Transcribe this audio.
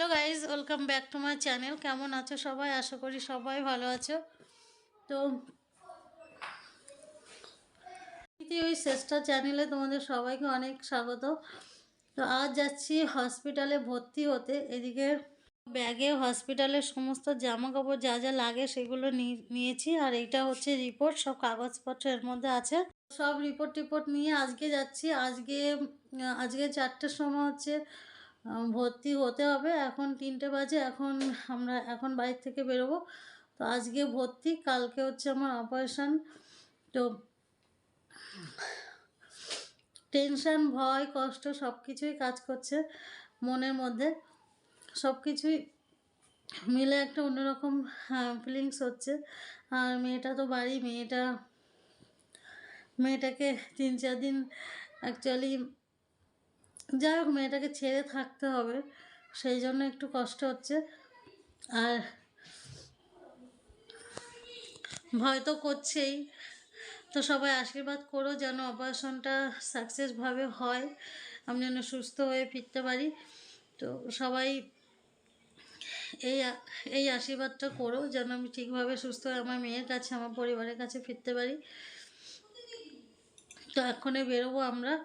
Hello guys welcome back to my channel. কেমন আছো সবাই? আশা করি সবাই ভালো আছো। তো ওই চেষ্টা চ্যানেলে তোমাদের সবাইকে অনেক স্বাগত। তো আজ যাচ্ছি হসপিটালে ভর্তি হতে। এদিকে ব্যাগে হসপিটালের সমস্ত জামা কাপড় যা যা লাগে সেগুলো নিয়েছি। আর এইটা হচ্ছে রিপোর্ট, সব কাগজপত্র এর মধ্যে আছে। সব রিপোর্ট টিপোর্ট নিয়ে আজকে যাচ্ছি। আজকে আজকে চারটের সময় হচ্ছে ভর্তি হতে হবে। এখন তিনটে বাজে, এখন আমরা, এখন বাড়ির থেকে বেরোবো। তো আজকে ভর্তি, কালকে হচ্ছে আমার অপারেশন তো টেনশান ভয়, কষ্ট সব কিছুই কাজ করছে মনের মধ্যে। সব কিছুই মিলে একটা অন্যরকম ফিলিংস হচ্ছে। আর মেয়েটা তো বাড়ি, মেয়েটা, মেয়েটাকে তিন চার দিন অ্যাকচুয়ালি যাই হোক, মেয়েটাকে ছেড়ে থাকতে হবে। সেই জন্য একটু কষ্ট হচ্ছে। আর ভয় তো করছেই। তো সবাই আশীর্বাদ করো যেন অপারেশনটা সাকসেসভাবে হয়। আমি যেন সুস্থ হয়ে ফিরতে পারি। তো সবাই এই এই আশীর্বাদটা করো যেন আমি ঠিকভাবে সুস্থ হয়ে আমার মেয়ের কাছে, আমার পরিবারের কাছে ফিরতে পারি। তো এক্ষণে বেরোবো আমরা।